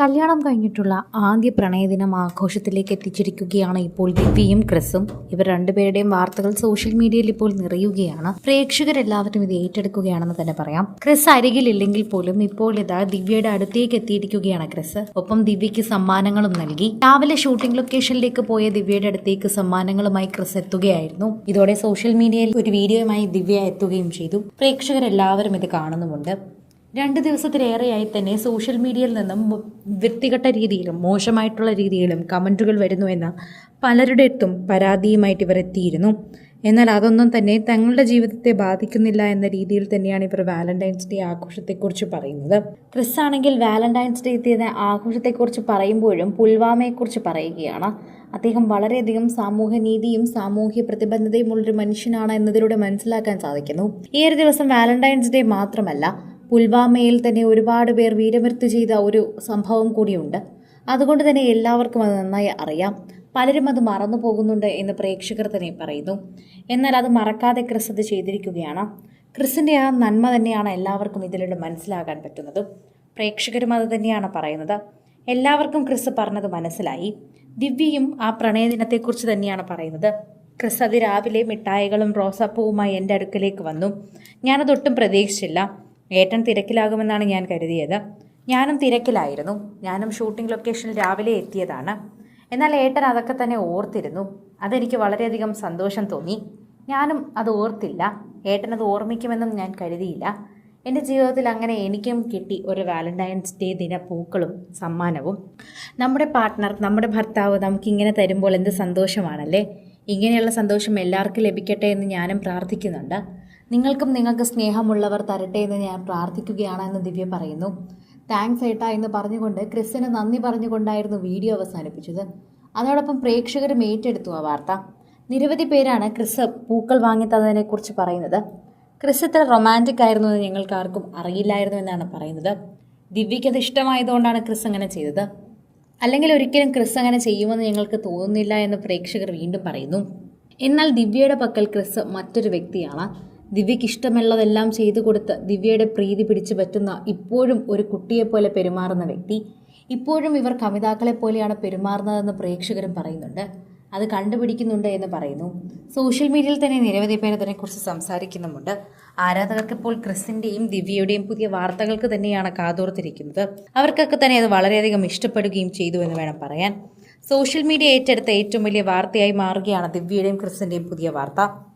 കല്യാണം കഴിഞ്ഞിട്ടുള്ള ആദ്യ പ്രണയദിനം ആഘോഷത്തിലേക്ക് എത്തിച്ചിരിക്കുകയാണ് ഇപ്പോൾ ദിവ്യയും ക്രിസും. ഇവർ രണ്ടുപേരുടെയും വാർത്തകൾ സോഷ്യൽ മീഡിയയിൽ ഇപ്പോൾ നിറയുകയാണ്. പ്രേക്ഷകരെല്ലാവരും ഇത് ഏറ്റെടുക്കുകയാണെന്ന് തന്നെ പറയാം. ക്രിസ് അരികിലില്ലെങ്കിൽ പോലും ഇപ്പോൾ ഇതാ ദിവ്യയുടെ അടുത്തേക്ക് എത്തിയിരിക്കുകയാണ് ക്രിസ്. ഒപ്പം ദിവ്യയ്ക്ക് സമ്മാനങ്ങളും നൽകി. രാവിലെ ഷൂട്ടിംഗ് ലൊക്കേഷനിലേക്ക് പോയ ദിവ്യയുടെ അടുത്തേക്ക് സമ്മാനങ്ങളുമായി ക്രിസ് എത്തുകയായിരുന്നു. ഇതോടെ സോഷ്യൽ മീഡിയയിൽ ഒരു വീഡിയോയുമായി ദിവ്യ എത്തുകയും ചെയ്തു. പ്രേക്ഷകരെല്ലാവരും ഇത് കാണുന്നുമുണ്ട്. രണ്ട് ദിവസത്തിലേറെയായി തന്നെ സോഷ്യൽ മീഡിയയിൽ നിന്നും വൃത്തികെട്ട രീതിയിലും മോശമായിട്ടുള്ള രീതിയിലും കമന്റുകൾ വരുന്നു എന്ന പലരുടെ അടുത്തും പരാതിയുമായിട്ട് ഇവർ എത്തിയിരുന്നു. എന്നാൽ അതൊന്നും തന്നെ തങ്ങളുടെ ജീവിതത്തെ ബാധിക്കുന്നില്ല എന്ന രീതിയിൽ തന്നെയാണ് ഇവർ വാലന്റൈൻസ് ഡേ ആഘോഷത്തെക്കുറിച്ച് പറയുന്നത്. ക്രിസ് ആണെങ്കിൽ വാലന്റൈൻസ് ഡേ എത്തിയ ആഘോഷത്തെക്കുറിച്ച് പറയുമ്പോഴും പുൽവാമയെക്കുറിച്ച് പറയുകയാണ്. അദ്ദേഹം വളരെയധികം സാമൂഹ്യനീതിയും സാമൂഹ്യ പ്രതിബദ്ധതയും ഉള്ളൊരു മനുഷ്യനാണ് എന്നതിലൂടെ മനസ്സിലാക്കാൻ സാധിക്കുന്നു. ഈ ഒരു ദിവസം വാലന്റൈൻസ് ഡേ മാത്രമല്ല പുൽവാമയിൽ തന്നെ ഒരുപാട് പേർ വീരമൃത്യു ചെയ്ത ഒരു സംഭവം കൂടിയുണ്ട്. അതുകൊണ്ട് തന്നെ എല്ലാവർക്കും അത് നന്നായി അറിയാം. പലരും അത് മറന്നു പോകുന്നുണ്ട് എന്ന് പ്രേക്ഷകർ തന്നെ പറയുന്നു. എന്നാൽ അത് മറക്കാതെ ക്രിസ് അത് ചെയ്തിരിക്കുകയാണ്. ക്രിസിന്റെ ആ നന്മ തന്നെയാണ് എല്ലാവർക്കും ഇതിലൂടെ മനസ്സിലാകാൻ പറ്റുന്നത്. പ്രേക്ഷകരും അത് തന്നെയാണ് പറയുന്നത്. എല്ലാവർക്കും ക്രിസ് പറഞ്ഞത് മനസ്സിലായി. ദിവ്യയും ആ പ്രണയദിനത്തെക്കുറിച്ച് തന്നെയാണ് പറയുന്നത്. ക്രിസ് അത് രാവിലെ മിഠായികളും റോസാപ്പൂവുമായി എന്റെ അടുക്കലേക്ക് വന്നു. ഞാനതൊട്ടും പ്രതീക്ഷിച്ചില്ല. ഏട്ടൻ തിരക്കിലാകുമെന്നാണ് ഞാൻ കരുതിയത്. ഞാനും തിരക്കിലായിരുന്നു. ഞാനും ഷൂട്ടിംഗ് ലൊക്കേഷനിൽ രാവിലെ എത്തിയതാണ്. എന്നാൽ ഏട്ടൻ അതൊക്കെ തന്നെ ഓർത്തിരുന്നു. അതെനിക്ക് വളരെയധികം സന്തോഷം തോന്നി. ഞാനും അത് ഓർത്തില്ല. ഏട്ടനത് ഓർമ്മിക്കുമെന്നും ഞാൻ കരുതിയില്ല. എന്റെ ജീവിതത്തിൽ അങ്ങനെ എനിക്കും കിട്ടി ഒരു വാലന്റൈൻസ് ഡേ ദിന പൂക്കളും സമ്മാനവും. നമ്മുടെ പാർട്ട്ണർ നമ്മുടെ ഭർത്താവ് നമുക്കിങ്ങനെ തരുമ്പോൾ എന്ത് സന്തോഷമാണല്ലേ? ഇങ്ങനെയുള്ള സന്തോഷം എല്ലാവർക്കും ലഭിക്കട്ടെ എന്ന് ഞാനും പ്രാർത്ഥിക്കുന്നുണ്ട്. നിങ്ങൾക്കും നിങ്ങൾക്ക് സ്നേഹമുള്ളവർ തരട്ടെ എന്ന് ഞാൻ പ്രാർത്ഥിക്കുകയാണ് എന്ന് ദിവ്യ പറയുന്നു. താങ്ക്സ് ഏട്ടാ എന്ന് പറഞ്ഞുകൊണ്ട് ക്രിസിന് നന്ദി പറഞ്ഞുകൊണ്ടായിരുന്നു വീഡിയോ അവസാനിപ്പിച്ചത്. അതോടൊപ്പം പ്രേക്ഷകരും ഏറ്റെടുത്തു ആ വാർത്ത. നിരവധി പേരാണ് ക്രിസ് പൂക്കൾ വാങ്ങിത്തന്നതിനെക്കുറിച്ച് പറയുന്നത്. ക്രിസ് ഇത്ര റൊമാന്റിക് ആയിരുന്നു എന്ന് ഞങ്ങൾക്ക് ആർക്കും അറിയില്ലായിരുന്നു എന്നാണ് പറയുന്നത്. ദിവ്യയ്ക്ക് അത് ഇഷ്ടമായതുകൊണ്ടാണ് ക്രിസ് അങ്ങനെ ചെയ്തത്. അല്ലെങ്കിൽ ഒരിക്കലും ക്രിസ് അങ്ങനെ ചെയ്യുമെന്ന് ഞങ്ങൾക്ക് തോന്നുന്നില്ല എന്ന് പ്രേക്ഷകർ വീണ്ടും പറയുന്നു. എന്നാൽ ദിവ്യയുടെ പക്കൽ ക്രിസ് മറ്റൊരു വ്യക്തിയാണ്. ദിവ്യയ്ക്ക് ഇഷ്ടമുള്ളതെല്ലാം ചെയ്തു കൊടുത്ത് ദിവ്യയുടെ പ്രീതി പിടിച്ചു പറ്റുന്ന ഇപ്പോഴും ഒരു കുട്ടിയെപ്പോലെ പെരുമാറുന്ന വ്യക്തി. ഇപ്പോഴും ഇവർ കവിതാക്കളെ പോലെയാണ് പെരുമാറുന്നതെന്ന് പ്രേക്ഷകരും പറയുന്നുണ്ട്. അത് കണ്ടുപിടിക്കുന്നുണ്ട് എന്ന് പറയുന്നു. സോഷ്യൽ മീഡിയയിൽ തന്നെ നിരവധി പേർ അതിനെക്കുറിച്ച് സംസാരിക്കുന്നുമുണ്ട്. ആരാധകർക്ക് ഇപ്പോൾ ക്രിസിന്റെയും ദിവ്യയുടെയും പുതിയ വാർത്തകൾക്ക് തന്നെയാണ് കാതോർത്തിരിക്കുന്നത്. അവർക്കൊക്കെ തന്നെ അത് വളരെയധികം ഇഷ്ടപ്പെടുകയും ചെയ്തു എന്ന് വേണം പറയാൻ. സോഷ്യൽ മീഡിയ ഏറ്റെടുത്ത ഏറ്റവും വലിയ വാർത്തയായി മാറുകയാണ് ദിവ്യയുടെയും ക്രിസിന്റെയും പുതിയ വാർത്ത.